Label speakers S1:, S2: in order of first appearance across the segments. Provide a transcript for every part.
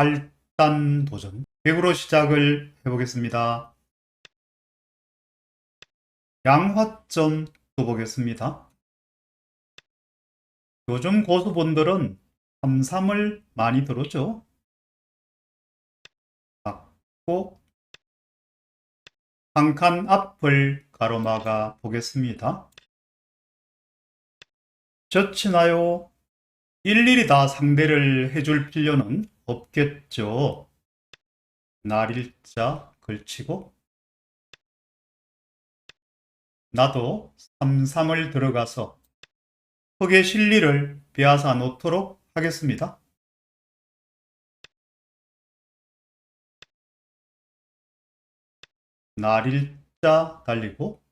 S1: 8단 도전 100으로 시작을 해보겠습니다. 양화점 또 보겠습니다. 요즘 고수분들은 33을 많이 들었죠? 닫고 한 칸 앞을 가로막아 보겠습니다. 젖히나요? 일일이 다 상대를 해줄 필요는 없겠죠. 날일자 걸치고 나도 삼삼을 들어가서 흙의 실리를 빼앗아 놓도록 하겠습니다. 날일자 달리고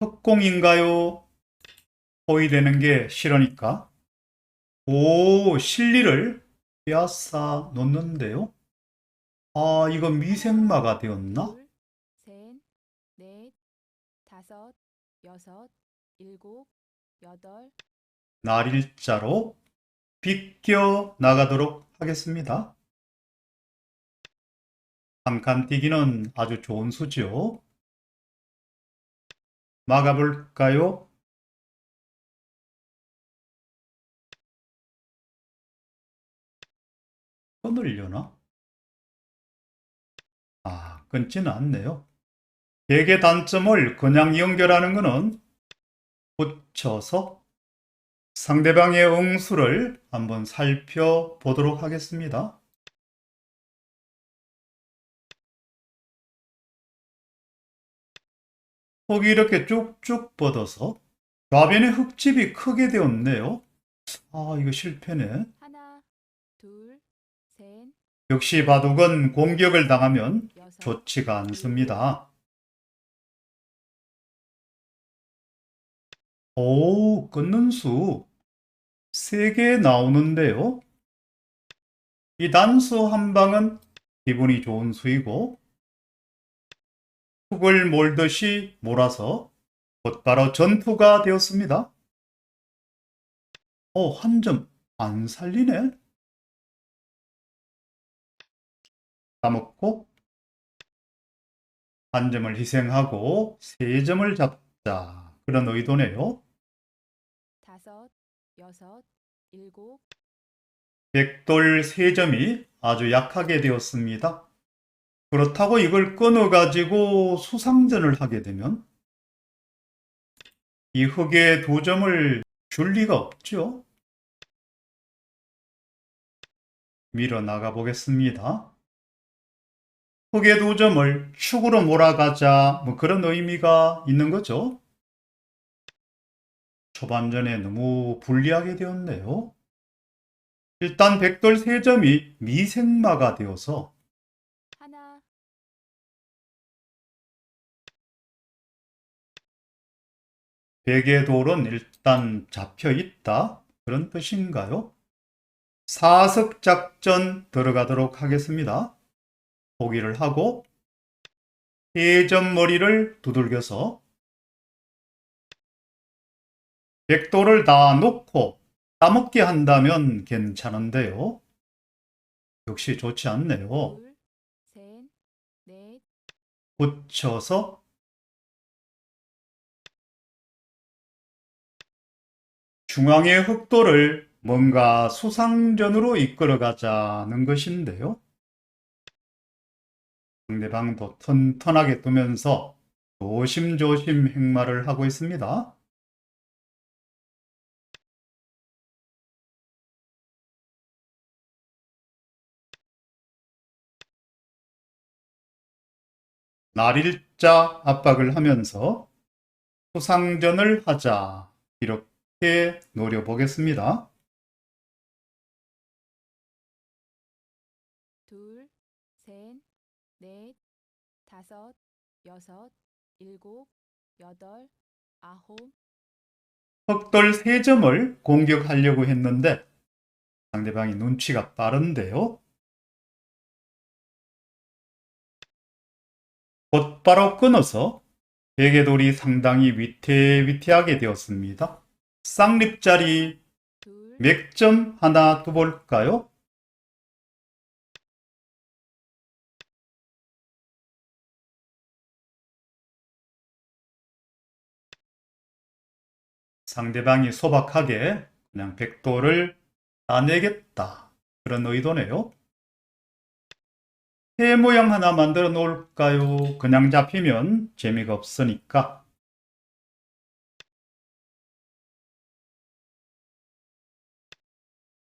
S1: 흑공인가요? 호위되는 게 싫으니까 오 실리를 빼앗아 놓는데요. 아 이거 미생마가 되었나?
S2: 둘, 셋, 넷, 다섯, 여섯, 일곱, 여덟,
S1: 날일자로 비껴 나가도록 하겠습니다. 한칸 뛰기는 아주 좋은 수죠. 막아볼까요? 끊으려나? 아, 끊지는 않네요. 개개 단점을 그냥 연결하는 것은 붙여서 상대방의 응수를 한번 살펴보도록 하겠습니다. 흙이 이렇게 쭉쭉 뻗어서 좌변의 흙집이 크게 되었네요. 아, 이거 실패네.
S2: 하나, 둘, 셋,
S1: 역시 바둑은 공격을 당하면 좋지가 않습니다. 오, 끊는 수. 세개 나오는데요. 이 단수 한 방은 기분이 좋은 수이고, 흙을 몰듯이 몰아서 곧바로 전투가 되었습니다. 어, 한 점 안 살리네? 따먹고, 한 점을 희생하고 세 점을 잡자. 그런 의도네요.
S2: 다섯, 여섯, 일곱,
S1: 백돌 세 점이 아주 약하게 되었습니다. 그렇다고 이걸 끊어 가지고 수상전을 하게 되면 이 흙에 두 점을 줄 리가 없죠. 밀어 나가 보겠습니다. 흙에 두 점을 축으로 몰아가자 뭐 그런 의미가 있는 거죠. 초반전에 너무 불리하게 되었네요. 일단 백돌 세 점이 미생마가 되어서
S2: 하나,
S1: 백의 돌은 일단 잡혀 있다. 그런 뜻인가요? 사석 작전 들어가도록 하겠습니다. 포기를 하고 해점 머리를 두들겨서 백돌을 다 놓고 따먹게 한다면 괜찮은데요. 역시 좋지 않네요. 붙여서 중앙의 흑도를 뭔가 수상전으로 이끌어가자는 것인데요. 상대방도 튼튼하게 두면서 조심조심 행마를 하고 있습니다. 날일자 압박을 하면서 수상전을 하자. 이렇게 노려보겠습니다.
S2: 둘, 셋, 넷, 다섯, 여섯, 일곱, 여덟, 아홉,
S1: 흑돌 3점을 공격하려고 했는데 상대방이 눈치가 빠른데요. 곧바로 끊어서 베개돌이 상당히 위태위태하게 되었습니다. 쌍립자리
S2: 둘,
S1: 맥점 하나 둬볼까요? 상대방이 소박하게 그냥 백도를 따내겠다. 그런 의도네요. 해 모양 하나 만들어 놓을까요? 그냥 잡히면 재미가 없으니까.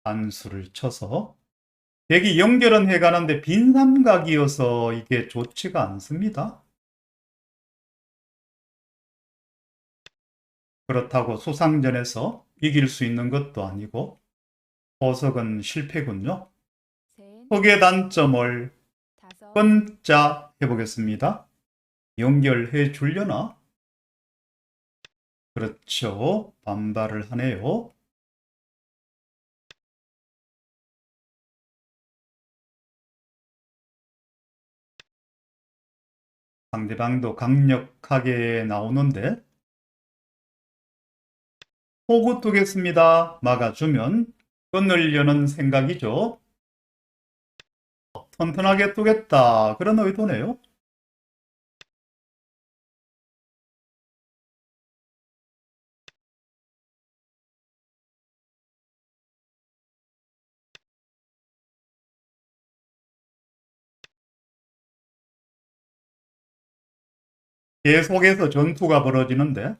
S1: 한수를 쳐서 백이 연결은 해가는데 빈 삼각이어서 이게 좋지가 않습니다. 그렇다고 수상전에서 이길 수 있는 것도 아니고 보석은 실패군요.
S2: 셋,
S1: 흑의 단점을 번자 해보겠습니다. 연결해 주려나? 그렇죠. 반발을 하네요. 상대방도 강력하게 나오는데 호구 두겠습니다. 막아주면 끊으려는 생각이죠. 튼튼하게 두겠다. 그런 의도네요. 계속해서 전투가 벌어지는데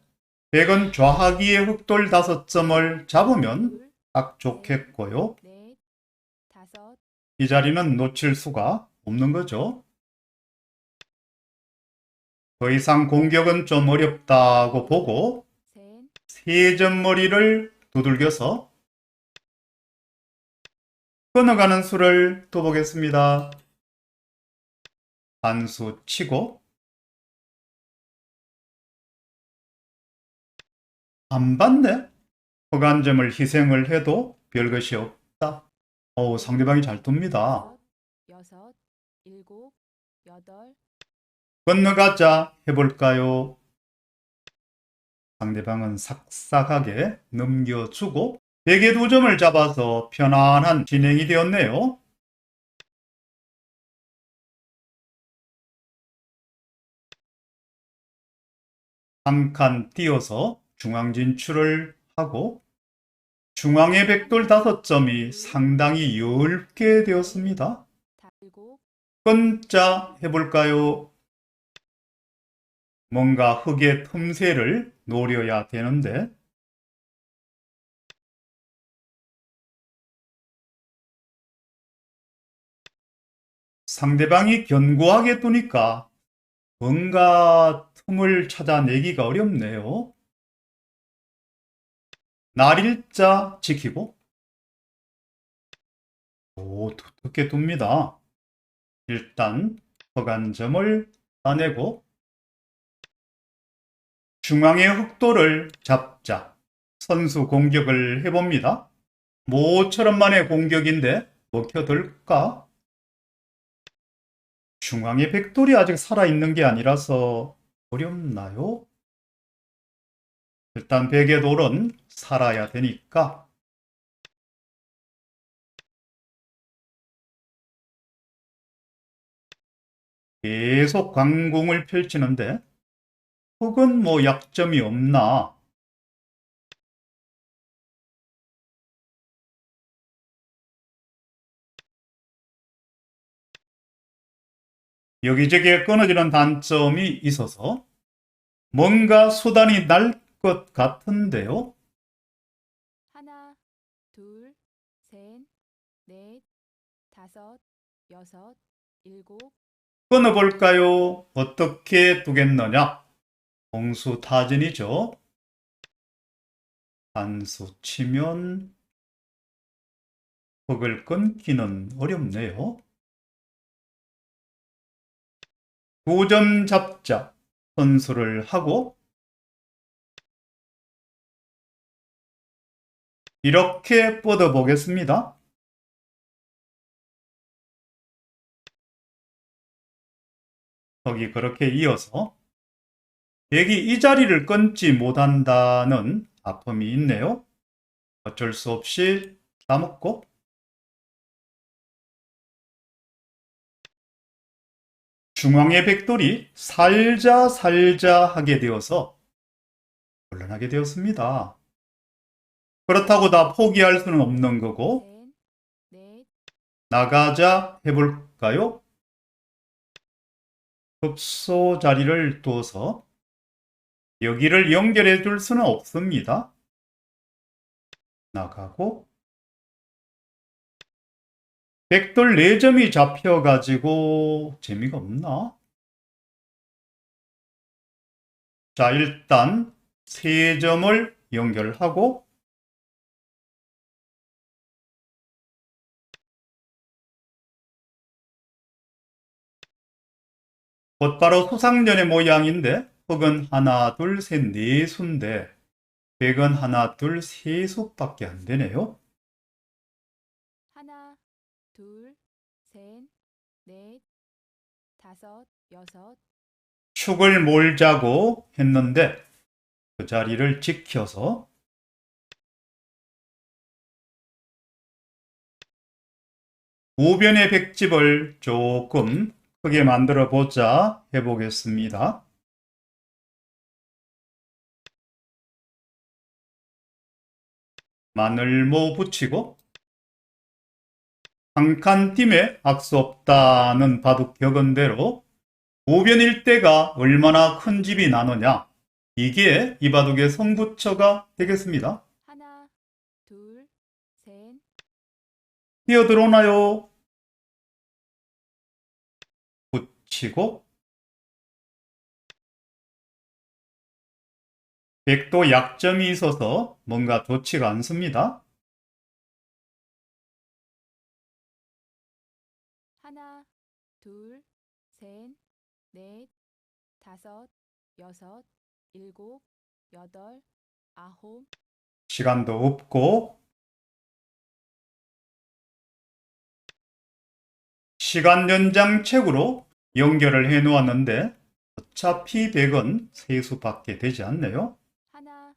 S1: 백은 좌하기의 흑돌 다섯 점을 잡으면
S2: 둘,
S1: 딱 좋겠고요. 이 자리는 놓칠 수가 없는 거죠. 더 이상 공격은 좀 어렵다고 보고
S2: 셋,
S1: 세점머리를 두들겨서 끊어가는 수를 또 보겠습니다. 한수 치고 안 받네. 허간점을 희생을 해도 별것이 없다. 어우, 상대방이 잘 둡니다.
S2: 다섯, 여섯, 일곱, 여덟,
S1: 건너가자 해볼까요? 상대방은 삭삭하게 넘겨주고 베개 두 점을 잡아서 편안한 진행이 되었네요. 한 칸 띄어서 중앙 진출을 하고 중앙의 백돌 다섯 점이 상당히 엷게 되었습니다. 건자 해볼까요? 뭔가 흙의 틈새를 노려야 되는데 상대방이 견고하게 두니까 뭔가 틈을 찾아내기가 어렵네요. 날일자 지키고 오, 두텁게 둡니다. 일단 허간점을 따내고 중앙의 흑도를 잡자 선수 공격을 해봅니다. 모처럼 만의 공격인데 먹혀들까? 중앙의 백돌이 아직 살아있는 게 아니라서 어렵나요? 일단 백의 돌은 살아야 되니까 계속 광공을 펼치는데 혹은 뭐 약점이 없나? 여기저기에 끊어지는 단점이 있어서 뭔가 수단이 날 것 같은데요.
S2: 둘, 셋, 넷, 다섯, 여섯, 일곱,
S1: 끊어볼까요? 어떻게 두겠느냐? 공수타진이죠. 한수 치면 흙을 끊기는 어렵네요. 두 점 잡자 선수를 하고 이렇게 뻗어 보겠습니다. 턱이 그렇게 이어서 백이 이 자리를 끊지 못한다는 아픔이 있네요. 어쩔 수 없이 따먹고 중앙의 백돌이 살자 살자 하게 되어서 곤란하게 되었습니다. 그렇다고 다 포기할 수는 없는 거고 나가자 해볼까요? 급소 자리를 둬서 여기를 연결해 줄 수는 없습니다. 나가고 백돌 4점이 잡혀가지고 재미가 없나? 자, 일단 3점을 연결하고 곧바로 수상전의 모양인데 흑은 하나, 둘, 셋, 네 수인데 백은 하나, 둘, 세 수밖에 안 되네요.
S2: 하나, 둘, 셋, 넷, 다섯, 여섯,
S1: 축을 몰자고 했는데 그 자리를 지켜서 우변의 백집을 조금 크게 만들어 보자 해보겠습니다. 마늘모 붙이고 한칸 띠에 악수 없다는 바둑 격언대로 우변 일대가 얼마나 큰 집이 나느냐 이게 이 바둑의 성부처가 되겠습니다.
S2: 하나, 둘, 셋,
S1: 뛰어 들어오나요? 붙이고 백도 약점이 있어서 뭔가 좋지가 않습니다.
S2: 하나, 둘, 셋, 넷, 다섯, 여섯, 일곱, 여덟, 아홉,
S1: 시간도 없고 시간 연장책으로 연결을 해 놓았는데 어차피 100은 세수밖에 되지 않네요.
S2: 하나,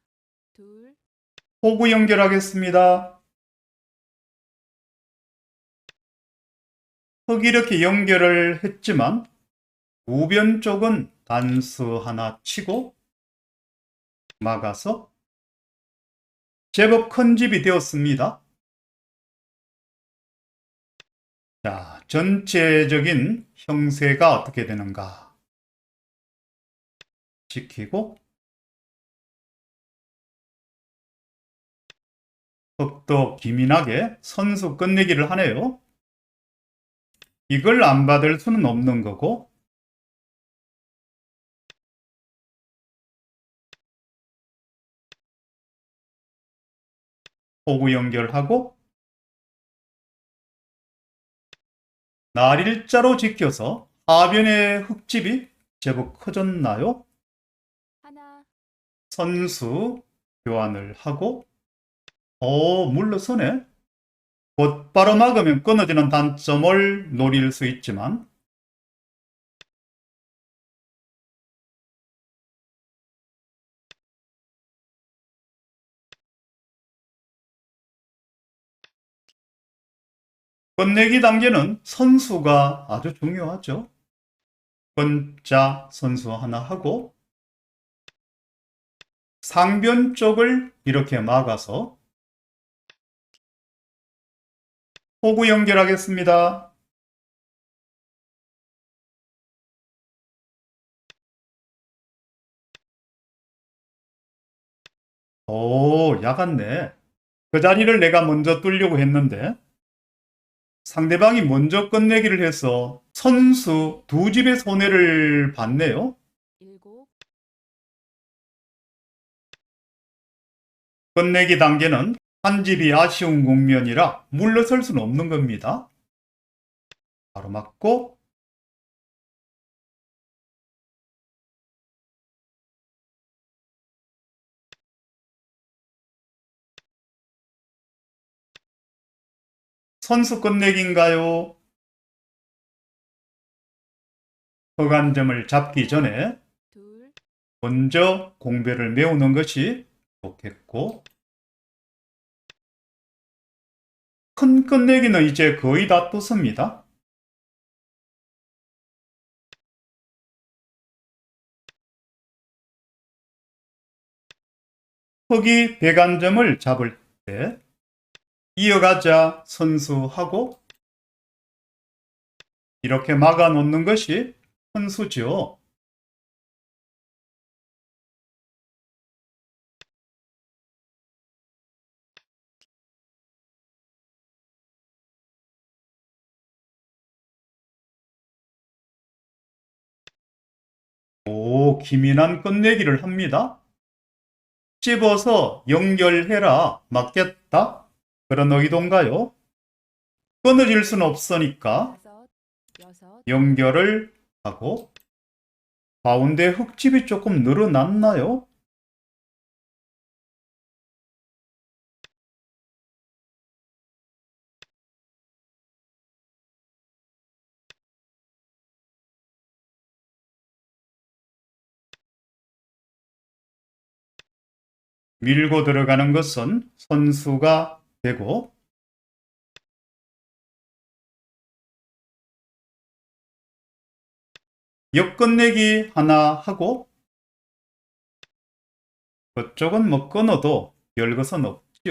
S2: 둘,
S1: 호구 연결하겠습니다. 흙 이렇게 연결을 했지만 우변 쪽은 단수 하나 치고 막아서 제법 큰 집이 되었습니다. 자, 전체적인 형세가 어떻게 되는가? 지키고 흙도 기민하게 선수 끝내기를 하네요. 이걸 안 받을 수는 없는 거고 호구 연결하고 날 일자로 지켜서 하변의 흙집이 제법 커졌나요?
S2: 하나,
S1: 선수 교환을 하고 어 물러서네 곧바로 막으면 끊어지는 단점을 노릴 수 있지만 끝내기 단계는 선수가 아주 중요하죠. 번자 선수 하나 하고 상변 쪽을 이렇게 막아서 호구 연결하겠습니다. 오, 야갔네. 그 자리를 내가 먼저 뚫려고 했는데 상대방이 먼저 끝내기를 해서 선수 두 집의 손해를 봤네요. 끝내기 단계는 한 집이 아쉬운 국면이라 물러설 수는 없는 겁니다. 바로 맞고 선수 끝내기인가요? 허간점을 잡기 전에
S2: 둘,
S1: 먼저 공배를 메우는 것이 좋겠고 큰 끝내기는 이제 거의 다 떴습니다. 흑이 배관점을 잡을 때 이어가자 선수하고 이렇게 막아 놓는 것이 선수죠. 오, 기민한 끝내기를 합니다. 찝어서 연결해라. 맞겠다? 그런 의도인가요? 끊어질 수는 없으니까 연결을 하고 가운데 흙집이 조금 늘어났나요? 밀고 들어가는 것은 선수가 되고. 역끝내기 하나 하고 그쪽은 뭐 끊어도 별 것은 없지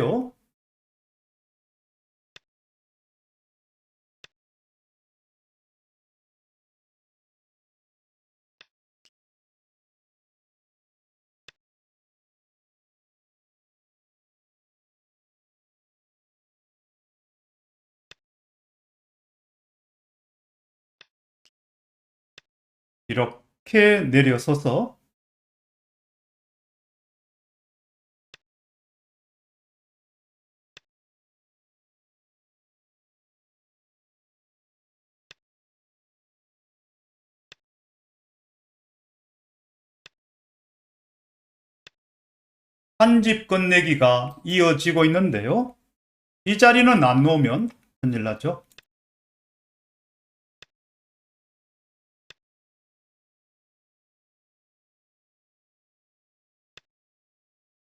S1: 이렇게 내려서서 한집 끝내기가 이어지고 있는데요. 이 자리는 안 놓으면 큰일 나죠.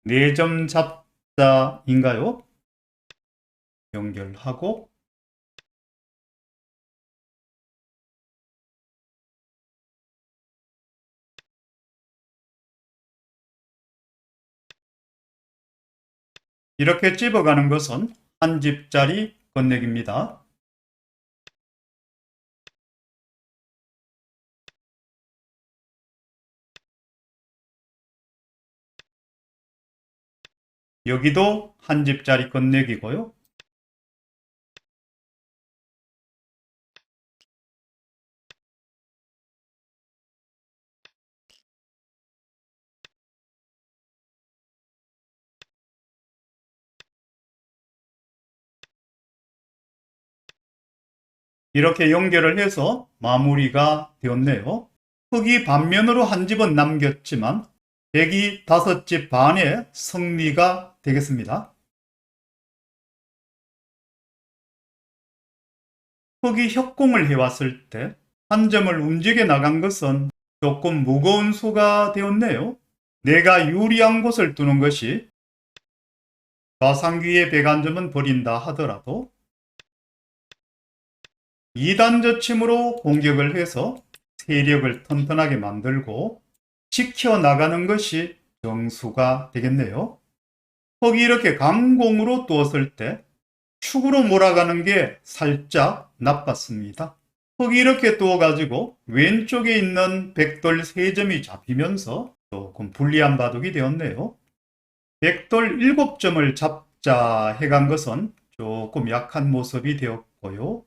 S1: 네점 잡자인가요? 연결하고 이렇게 찝어가는 것은 한 집짜리 건네기입니다. 여기도 한 집짜리 건네기고요. 이렇게 연결을 해서 마무리가 되었네요. 흙이 반면으로 한 집은 남겼지만 백이 다섯 집 반의 승리가 되겠습니다. 흙이 협공을 해왔을 때 한 점을 움직여 나간 것은 조금 무거운 수가 되었네요. 내가 유리한 곳을 두는 것이 좌상귀의 백안점은 버린다 하더라도 2단 저침으로 공격을 해서 세력을 튼튼하게 만들고 지켜나가는 것이 정수가 되겠네요. 흙이 이렇게 강공으로 두었을 때 축으로 몰아가는 게 살짝 나빴습니다. 흙이 이렇게 두어가지고 왼쪽에 있는 백돌 3점이 잡히면서 조금 불리한 바둑이 되었네요. 백돌 7점을 잡자 해간 것은 조금 약한 모습이 되었고요.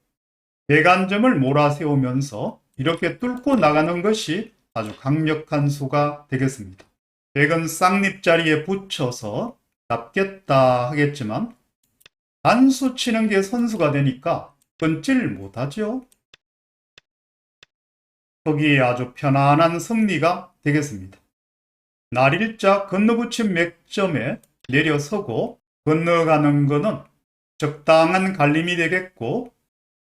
S1: 대간점을 몰아세우면서 이렇게 뚫고 나가는 것이 아주 강력한 수가 되겠습니다. 백은 쌍립 자리에 붙여서 잡겠다 하겠지만 단수 치는 게 선수가 되니까 끊질 못하죠. 거기에 아주 편안한 승리가 되겠습니다. 날일자 건너붙인 맥점에 내려서고 건너가는 것은 적당한 갈림이 되겠고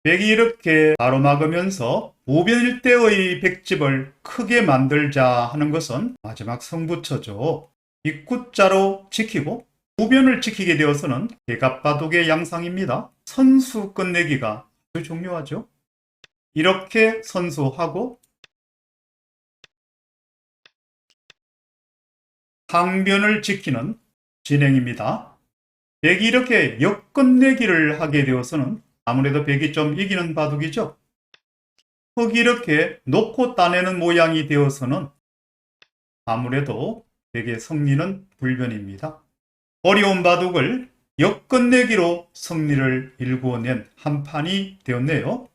S1: 백이 이렇게 가로막으면서 우변일대의 백집을 크게 만들자 하는 것은 마지막 승부처죠. 입구자로 지키고 우변을 지키게 되어서는 대갑바둑의 양상입니다. 선수 끝내기가 아주 중요하죠. 이렇게 선수하고 항변을 지키는 진행입니다. 백이 이렇게 역끝내기를 하게 되어서는 아무래도 백이 좀 이기는 바둑이죠. 흑이 이렇게 놓고 따내는 모양이 되어서는 아무래도 백의 승리는 불변입니다. 어려운 바둑을 역끝내기로 승리를 일구어낸 한 판이 되었네요.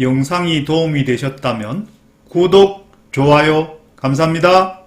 S1: 영상이 도움이 되셨다면 구독, 좋아요, 감사합니다.